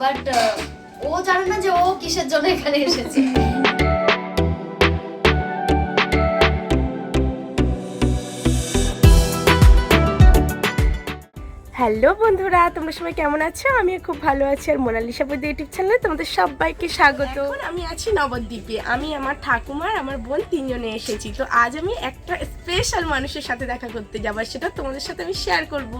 But ও জানে না যে ও কিসের জন্য এখানে এসেছে। হ্যালো বন্ধুরা তোমরা সবাই কেমন আছো? আমি খুব ভালো আছি আর মোনালিসা বৈদ্য ইউটিউব চ্যানেলে তোমাদের সবাইকে স্বাগত। এখন আমি আছি নবদ্বীপে। আমি আমার ঠাকুমার আমার বোন তিনজনে এসেছি। তো আজ আমি একটা স্পেশাল মানুষের সাথে দেখা করতে যাবার সেটা তোমাদের সাথে আমি শেয়ার করব।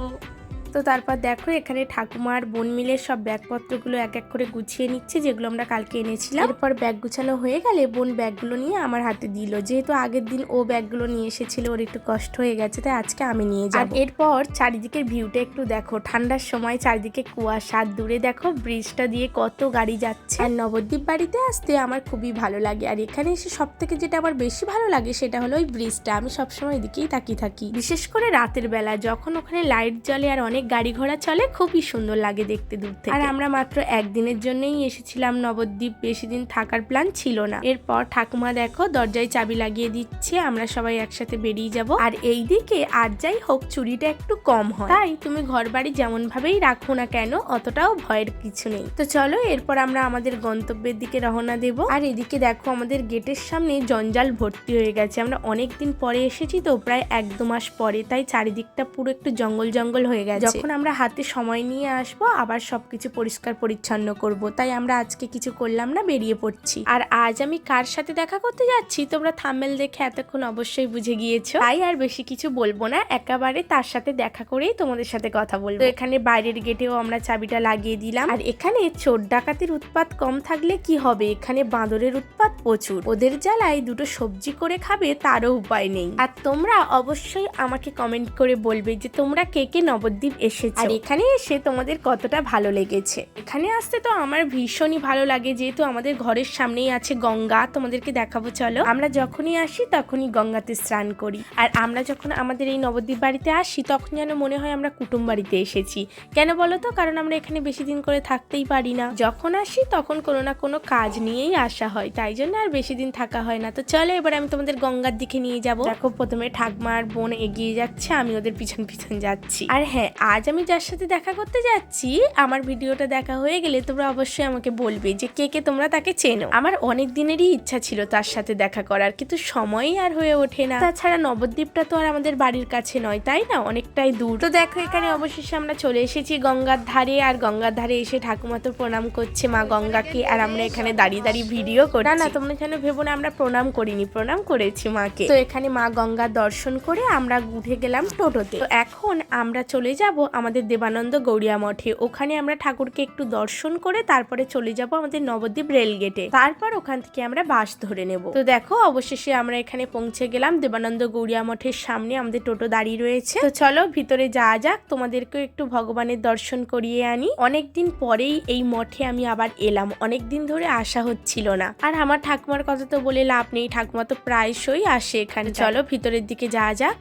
তো তারপর দেখো এখানে ঠাকুমার বোন মিলে সব ব্যাগপত্রগুলো এক এক করে গুছিয়ে নিচ্ছে যেগুলো আমরা কালকে এনেছিলাম। এরপর ব্যাগ গুছানো হয়ে গেলে বোন ব্যাগগুলো নিয়ে আমার হাতে দিল। যেহেতু আগের দিন ও ব্যাগগুলো নিয়ে এসেছিল ওর একটু কষ্ট হয়ে গেছে তাই আজকে আমি নিয়ে যাব। আর এরপর চারিদিকের ভিউটা একটু দেখো। ঠান্ডার সময় চারিদিকে কুয়াশা আর দূরে দেখো ব্রিজটা দিয়ে কত গাড়ি যাচ্ছে। আর নবদ্বীপ বাড়িতে আসতে আমার খুবই ভালো লাগে। আর এখানে এসে সব থেকে যেটা আমার বেশি ভালো লাগে সেটা হলো ওই ব্রিজটা। আমি সবসময় এদিকেই তাকিয়ে থাকি। বিশেষ করে রাতের বেলা যখন ওখানে লাইট জ্বলে আর অনেক গাড়ি ঘোড়া চলে, খুবই সুন্দর লাগে দেখতে দূর থেকে। আর আমরা মাত্র একদিনের জন্যই এসেছিলাম নবদ্বীপ, বেশি দিন থাকার প্ল্যান ছিল না। এরপর ঠাকুমা দেখো, দরজায় চাবি লাগিয়ে দিচ্ছে, আমরা সবাই একসাথে বেরিয়ে যাব। আর এই দিকে আর যাই হোক, চুরিটা একটু কম হয়। তাই তুমি ঘর বাড়ি যেমন ভাবেই রাখো না কেন, অতটাও ভয়ের কিছু নেই। তো চলো, এরপর আমরা আমাদের গন্তব্যের দিকে রওনা দেব। আর এদিকে দেখো, আমাদের গেটের সামনে জঞ্জাল ভর্তি হয়ে গেছে। আমরা অনেকদিন পরে এসেছি তো, প্রায় এক দু মাস পরে। তাই চারিদিকটা পুরো একটু জঙ্গল জঙ্গল হয়ে গেছে। যখন আমরা হাতে সময় নিয়ে আসব, আবার সবকিছু পরিষ্কার পরিচ্ছন্ন করব। তাই আমরা আজকে কিছু করলাম না, বেরিয়ে পড়ছি। আর আজ আমি কার সাথে দেখা করতে যাচ্ছি, তোমরা থামেল দেখে এতক্ষণ অবশ্যই বুঝে গিয়েছো। তাই আর বেশি কিছু বলব না, একেবারে তার সাথে দেখা করেই তোমাদের সাথে কথা বলব। এখানে বাইরের গেটেও আমরা চাবিটা লাগিয়ে দিলাম। আর এখানে চোর ডাকাতির উৎপাত কম থাকলে কি হবে? এখানে বাঁদরের উৎপাত প্রচুর। ওদের জ্বালায় দুটো সবজি করে খাবে, তারও উপায় নেই। আর তোমরা অবশ্যই আমাকে কমেন্ট করে বলবে যে তোমরা কে কে নবদ্বীপ এসেছ। আর এখানে এসে তোমাদের কতটা ভালো লেগেছে? এখানে আসতে তো আমার ভীষণই ভালো লাগে, যেহেতু আমাদের ঘরের সামনেই আছে গঙ্গা, তোমাদেরকে দেখাবো, চলো। আমরা যখনই আসি, তখনই গঙ্গাতে স্নান করি। আর আমরা যখন আমাদের এই নবদ্বীপ বাড়িতে আসি, তখন যেন মনে হয় আমরা কুটুম বাড়িতে এসেছি। কেন বলো তো? কারণ আমরা এখানে বেশি দিন করে থাকতেই পারি না। যখন আসি, তখন কোনো না কোনো কাজ নিয়েই আসা হয়। তাই জন্য আর বেশি দিন থাকা হয় না। তো চলো, এবার আমি তোমাদের গঙ্গার দিকে নিয়ে যাব। দেখো, প্রথমে ঠাকমার বোন এগিয়ে যাচ্ছে, আমি ওদের পিছন পিছন যাচ্ছি। আর হ্যাঁ আজ আমি যার সাথে দেখা করতে যাচ্ছি, আমার ভিডিওটা দেখা হয়ে গেলে তোমরা অবশ্যই আমাকে বলবে যে কে কে তোমরা তাকে চেনো। আমার অনেক দিনেরই ইচ্ছা ছিল তার সাথে দেখা করার, কিন্তু সময়ই আর হয়ে ওঠে না। তাছাড়া নবদ্বীপটা তো আর আমাদের বাড়ির কাছে নয়, তাই না? অনেকটাই দূর। তো দেখো, এখানে অবশেষে আমরা চলে এসেছি গঙ্গার ধারে, আর গঙ্গার ধারে এসে ঠাকুমা তো প্রণাম করছে মা গঙ্গাকে, আর আমরা এখানে দাঁড়িয়ে দাঁড়িয়ে ভিডিও করি না না, তোমরা যেন ভেবো না, আমরা প্রণাম করিনি, প্রণাম করেছি মাকে। তো এখানে মা গঙ্গার দর্শন করে আমরা উঠে গেলাম টোটোতে। তো এখন আমরা চলে যাব আমাদের দেবানন্দ গৌরিয়া মঠে। ওখানে আমরা ঠাকুরকে একটু দর্শন করে তারপরে চলে যাব আমাদের নবদ্বীপ রেল গেটে। তারপর ওখান থেকে আমরা বাস ধরে নেব। তো দেখো অবশেষে আমরা এখানে পৌঁছে গেলাম দেবানন্দ গৌরিয়া মঠের সামনে। আমাদের টোটো দাঁড়িয়ে রয়েছে। তো চলো ভিতরে যাওয়া যাক। তোমাদেরকেও একটু ভগবানের দর্শন করিয়ে আনি। অনেকদিন পরেই এই মঠে আমি আবার এলাম। অনেক দিন ধরে আসা হচ্ছিল না। আর আমার ঠাকুমার কথা তো বলে লাভ নেই। ঠাকুমা তো প্রায়শই আসে এখানে। চলো ভিতরের দিকে যাওয়া যাক।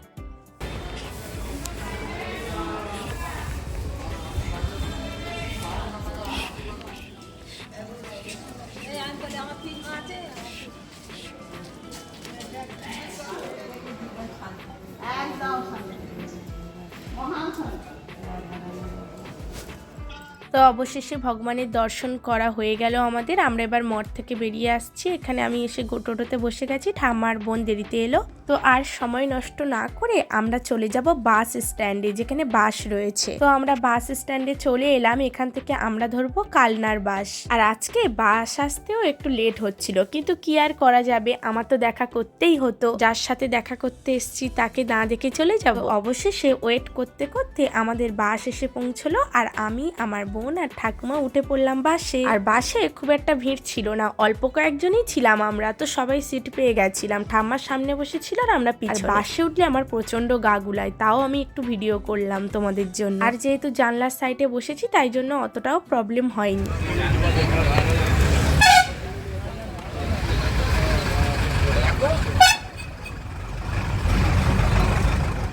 মহান তো অবশেষে ভগবানের দর্শন করা হয়ে গেল আমাদের। আমরা এবার মঠ থেকে বেরিয়ে আসছি। এখানে আমি এসে গোটোটোতে বসে গেছি। ঠাম্মার বোন দেরিতে এলো। তো আর সময় নষ্ট না করে আমরা চলে যাব বাস স্ট্যান্ডে, যেখানে বাস রয়েছে। তো আমরা বাস স্ট্যান্ডে চলে এলাম। এখান থেকে আমরা ধরবো কালনার বাস। আর আজকে বাস আসতেও একটু লেট হচ্ছিল। কিন্তু কি আর করা যাবে? আমার তো দেখা করতেই হতো। যার সাথে দেখা করতে এসছি, তাকে না দেখে চলে যাব। অবশেষে ওয়েট করতে করতে আমাদের বাস এসে পৌঁছলো। আর আমি, আমার বোন আর ঠাকুমা উঠে পড়লাম বাসে। আর বাসে খুব একটা ভিড় ছিল না অল্প কয়েকজনই ছিলাম আমরা তো সবাই সিট পেয়ে গেছিলাম। ঠাম্মার সামনে বসেছিল আর আমরা পিছনে। বাসে উঠলে আমার প্রচণ্ড গা গুলায় তাও আমি একটু ভিডিও করলাম তোমাদের জন্য। আর যেহেতু জানলার সাইডে বসেছি তাই জন্য অতটাও প্রবলেম হয়নি।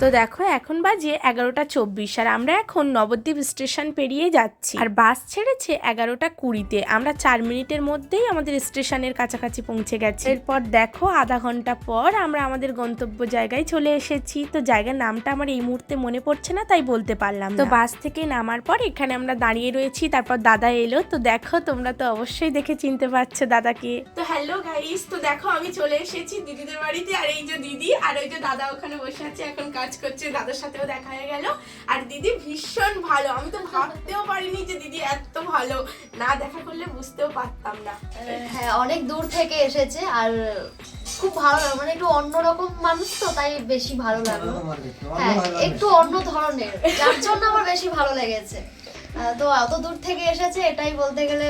তো দেখো এখন বাজে এগারোটা চব্বিশ আর আমরা এখন নবদ্বীপ স্টেশন পেরিয়ে যাচ্ছি। আর বাস ছেড়েছে এগারোটা কুড়িতে। আমরা চার মিনিটের মধ্যেই আমাদের স্টেশনের কাছাকাছি পৌঁছে গেছি। এরপর দেখো আধা ঘণ্টা পর আমরা আমাদের গন্তব্য জায়গায় চলে এসেছি। তো জায়গার নামটা আমার এই মুহূর্তে মনে পড়ছে না তাই বলতে পারলাম তো বাস থেকে নামার পর এখানে আমরা দাঁড়িয়ে রয়েছি তারপর দাদা এলো। তো দেখো তোমরা তো অবশ্যই দেখে চিনতে পারছ দাদাকে। তো হ্যালো গাইস তো দেখো আমি চলে এসেছি দিদিদের বাড়িতে। আর এই যে দিদি আর ওই যে দাদা ওখানে বসে আছে এখন কাজ করছে দাদার সাথেও দেখা হয়ে গেল। আর দিদি ভীষণ ভালো। আমি তো ভাবতেও পারিনি যে দিদি এত ভালো। না দেখা করলে বুঝতেও পারতাম না। হ্যাঁ অনেক দূর থেকে এসেছে আর খুব ভালো মানে একটু অন্যরকম মানুষ তো তাই বেশি ভালো লাগল। হ্যাঁ একটু অন্য ধরনের। যার জন্য আমার বেশি ভালো লেগেছে। আহ, তো অত দূর থেকে এসেছে এটাই বলতে গেলে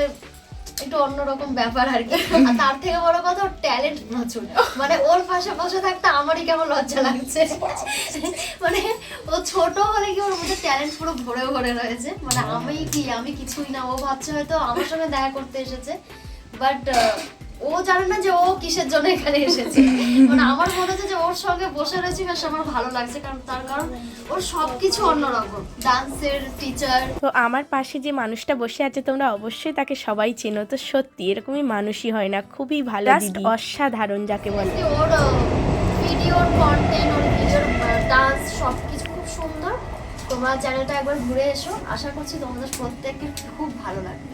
একটু অন্যরকম ব্যাপার আর কি। আর তার থেকে বড় কথা ওর ট্যালেন্ট প্রচুর। মানে ওর পাশে বসে থাকতে আমারই কেমন লজ্জা লাগছে। মানে ও ছোট হলে কি ওর মধ্যে ট্যালেন্ট পুরো ভরে ভরে রয়েছে। মানে আমি কি, আমি কিছুই না। ও ভাবছে হয়তো আমার সঙ্গে দেখা করতে এসেছে। বাট ও জানে না যে ও কিসের জন্য এখানে এসেছে। মানে আমার মনে হচ্ছে যে ওর সঙ্গে বসে রয়েছি বেশ আমার ভালো লাগছে কারণ তার কারণ ওর সবকিছু অন্যরকম। ডান্সের টিচার তো আমার পাশে যে মানুষটা বসে আছে তোমরা অবশ্যই তাকে সবাই চেনো। তো সত্যি এরকমই মানুষই হয় না। খুবই ভালো দিদি। অসাধারণ যাকে বলে। ওর ভিডিওর কন্টেন্ট ওর ভিডিওর ডান্স সব কিছু খুব সুন্দর। তোমরা চ্যানেলটা একবার ঘুরে এসো। আশা করছি তোমাদের প্রত্যেকের খুব ভালো লাগবে।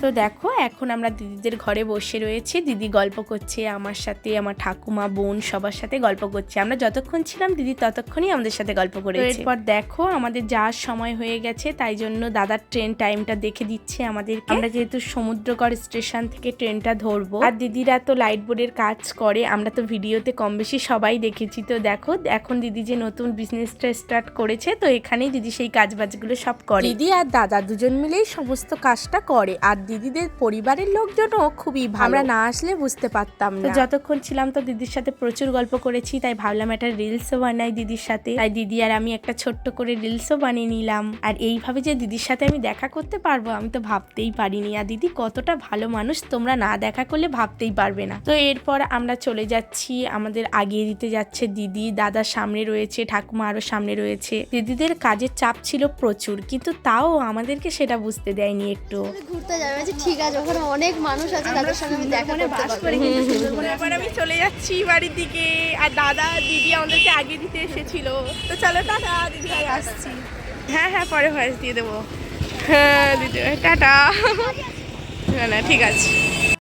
তো দেখো এখন আমরা দিদিদের ঘরে বসে রয়েছে। দিদি গল্প করছে আমার সাথে আমার ঠাকুমা বোন সবার সাথে গল্প করছে। আমরা যতক্ষণ ছিলাম দিদি ততক্ষণই আমাদের সাথে গল্প করেছে। এরপর দেখো আমাদের যাওয়ার সময় হয়ে গেছে তাই জন্য দাদার ট্রেন টাইমটা দেখে দিচ্ছে আমাদের আমরা যেহেতু সমুদ্রগড় স্টেশন থেকে ট্রেনটা ধরবো। আর দিদিরা তো লাইট বোর্ডের কাজ করে আমরা তো ভিডিওতে কম বেশি সবাই দেখেছি। তো দেখো এখন দিদি যে নতুন বিজনেসটা স্টার্ট করেছে তো এখানেই দিদি সেই কাজ বাজগুলো সব করে। দিদি আর দাদা দুজন মিলেই সমস্ত কাজটা করে। আর দিদিদের পরিবারের লোকজনও খুবই ভালো। আমরা না আসলে বুঝতে পারতাম না। যতক্ষণ ছিলাম তো দিদির সাথে প্রচুর গল্প করেছি তাই ভাবলাম একটা রিলসও বানাই দিদির সাথে। তাই দিদি আর আমি একটা ছোট্ট করে রিলসও বানিয়ে নিলাম। আর এইভাবে যে দিদির সাথে আমি দেখা করতে পারব আমি তো ভাবতেই পারিনি। আর দিদি কতটা ভালো মানুষ তোমরা না দেখা করলে ভাবতেই পারবে না। তো এরপর আমরা চলে যাচ্ছি আমাদের আগিয়ে দিতে যাচ্ছে দিদি। দাদা সামনে রয়েছে ঠাকুমা আরও সামনে রয়েছে। দিদিদের কাজের চাপ ছিল প্রচুর কিন্তু তাও আমাদেরকে সেটা বুঝতে দেয়নি একটু। ঘুরতে যাবে। যে ঠিক আছে ওখানে অনেক মানুষ আছে তাদের সঙ্গে আমি দেখা করতে পারব। এবার আমি চলে যাচ্ছি বাড়ির দিকে। আর দাদা দিদি আমাদেরকে আগে দিতে এসেছিল। তো চলো টাটা দিদি ভাই আসছি। হ্যাঁ হ্যাঁ পরে ভয়েস দিয়ে দেবো। হ্যাঁ দিদি টাটা। না না ঠিক আছে।